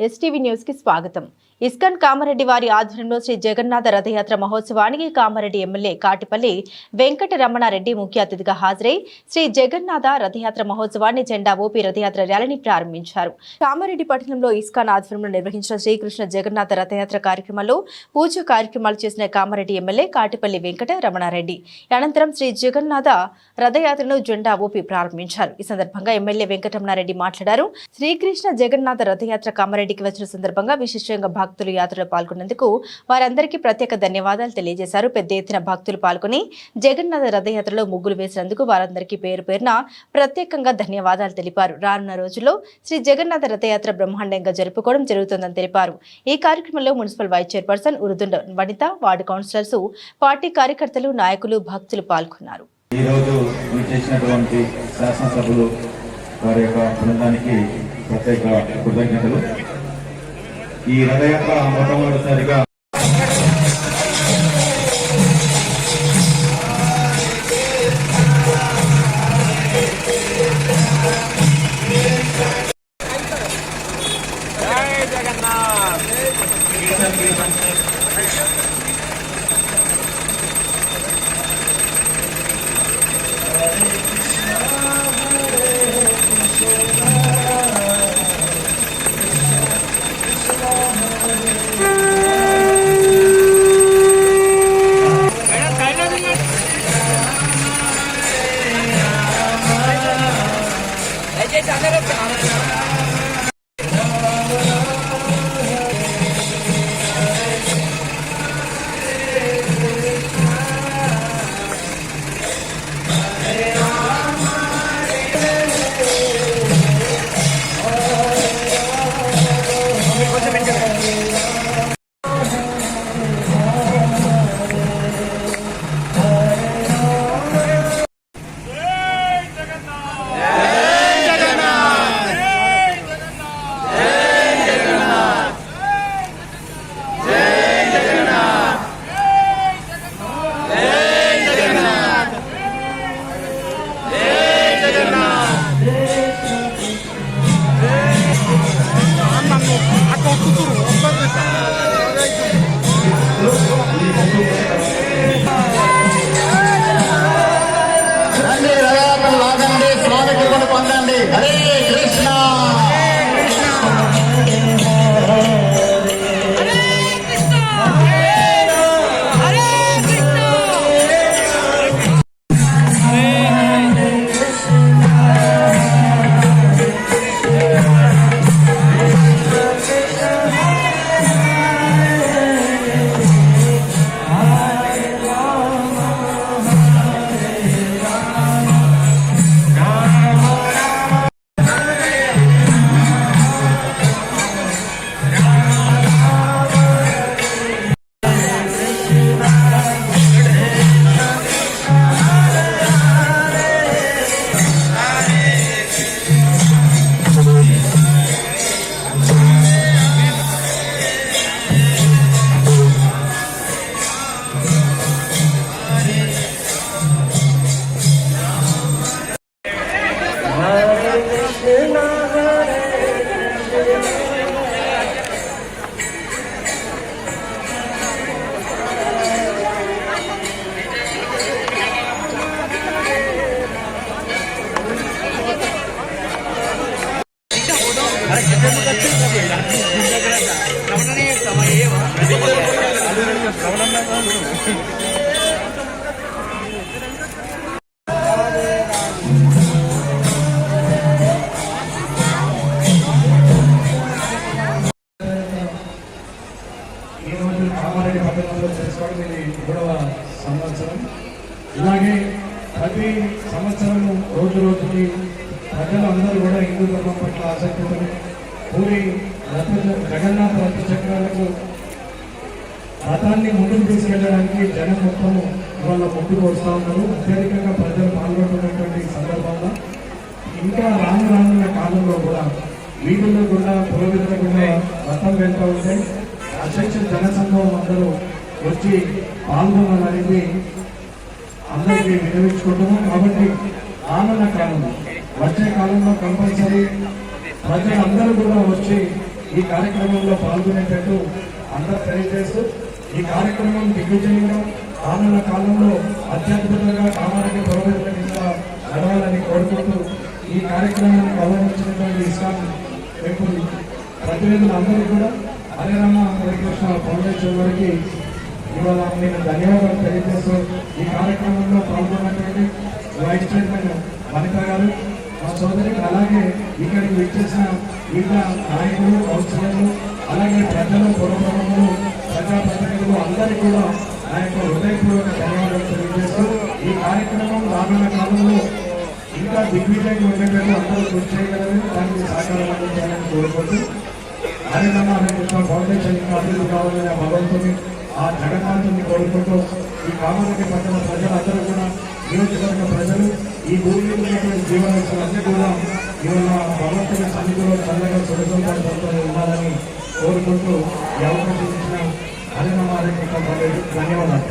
STV news కి స్వాగతం ISKCON Kamareddy వారి ఆధ్వర్యంలో శ్రీ జగన్నాథ రథయాత్ర మహోత్సవానికి కామారెడ్డి ఎమ్మెల్యే కాటిపల్లి వెంకట రమణారెడ్డి ముఖ్య అతిథిగా హాజరై శ్రీ జగన్నాథ రథయాత్ర మహోత్సవాన్ని జెండా ఊపి రథయాత్ర ర్యాలీని ప్రారంభించారు. కామారెడ్డి పట్టణంలో ఇస్కాన్ ఆధ్వర్యంలో నిర్వహించిన శ్రీకృష్ణ జగన్నాథ రథయాత్ర కార్యక్రమంలో పూజ కార్యక్రమాలు చేసిన కామారెడ్డి ఎమ్మెల్యే కాటిపల్లి వెంకట రమణారెడ్డి అనంతరం శ్రీ జగన్నాథ రథయాత్రను జెండా ఊపి ప్రారంభించారు. ఈ సందర్భంగా ఎమ్మెల్యే వెంకటరమణారెడ్డి మాట్లాడారు. శ్రీకృష్ణ జగన్నాథ రథయాత్ర కామారెడ్డికి వచ్చిన సందర్భంగా విశిష్టంగా భక్తులు యాత్రలో పాల్గొన్నందుకు వారందరికీ ప్రత్యేక ధన్యవాదాలు తెలియజేశారు. పెద్ద ఎత్తున భక్తులు పాల్గొని జగన్నాథ రథయాత్రలో ముగ్గులు వేసినందుకు వారందరికీ పేరు పేరున ప్రత్యేకంగా ధన్యవాదాలు తెలిపారు. రానున్న రోజుల్లో శ్రీ జగన్నాథ రథయాత్ర బ్రహ్మాండంగా జరుపుకోవడం జరుగుతుందని తెలిపారు. ఈ కార్యక్రమంలో municipal vice chairperson Urudunda Vanitha ward councillors party కార్యకర్తలు నాయకులు భక్తులు పాల్గొన్నారు. ఈరోజు చేసినటువంటి వారి యొక్క బృందానికి ప్రత్యేక కృతజ్ఞతలు. ఈ రథయాత్ర మొట్టమొదటిసారిగా రండి కామారెడ్డి పట్టణంలో చేసుకోవడం ఇది మూడవ సంవత్సరం. ఇలాగే ప్రతి సంవత్సరము రోజు రోజుకి ప్రజలందరూ కూడా హిందూ ధర్మం పట్ల ఆసక్తితో పూరి రథ జగన్నాథ రథ చక్రాలకు రథాన్ని ముందుకు తీసుకెళ్ళడానికి జనం మొత్తము ఇవాళ ముందుకు వస్తూ ఉన్నారు. అత్యధికంగా ప్రజలు పాల్గొంటున్నటువంటి సందర్భంలో ఇంకా రాను రానున్న కాలంలో కూడా వీధుల్లో కూడా పురోగతిలో కూడా రథం వెళ్తూ ఉంటాయి. అధ్యక్ష జనసంఘం అందరూ వచ్చి పాల్గొనాలనేది అందరికీ వినియోగించుకుంటున్నాం కాబట్టి రానున్న కాలంలో వచ్చే కాలంలో కంపల్సరీ ప్రజలందరూ కూడా వచ్చి ఈ కార్యక్రమంలో పాల్గొనేటట్టు అందరూ తెలియజేస్తూ ఈ కార్యక్రమం దిగ్విజయంగా రానున్న కాలంలో అత్యద్భుతంగా కామారెడ్డి పురోగతి దిశగా నడవాలని కోరుకుంటూ ఈ కార్యక్రమాన్ని గౌరవించినటువంటి ఇస్లాం టెంపుల్ ప్రతినిధులందరూ కూడా హరే హరికృష్ణ ఫౌండేషన్ వారికి ఇవాళ నేను ధన్యవాదాలు తెలియజేస్తూ ఈ కార్యక్రమంలో పాల్గొన్నటువంటి వైస్ చైర్మన్ వనిత గారు మా సోదరికి అలాగే ఇక్కడికి విచ్చేసిన వివిధ నాయకులు కౌన్సిలర్లు అలాగే ప్రజలు పురప్రముఖులు ప్రజాప్రతినిధులు అందరికీ కూడా నా యొక్క హృదయపూర్వక ధన్యవాదాలు తెలియజేస్తూ ఈ కార్యక్రమం రానున్న కాలంలో ఇంకా దిగ్విజయంగా ఉండేటట్టు అందరూ కృషి చేయగలరని దానికి సహకారం అందించాలని కోరుకుంటూ అదేవిధంగా మీకు ఫౌండేషన్ ఇంకా అభివృద్ధి కావాలని ఆ భగవంతుని ఆ జగన్నాథుని కోరుకుంటూ ఈ కామారెడ్డి పట్టణ ప్రజలందరూ కూడా నియోజకవర్గ ప్రజలు ఈ భూమి ఉన్నటువంటి జీవరాశులన్నీ కూడా ఇవాళ భగవంతుని సన్నిధిలో చల్లగా సురక్షితంగా ఉండాలని కోరుకుంటూ ఈ అవకాశం ఇచ్చిన అరేనమారెడ్డి ధన్యవాదాలు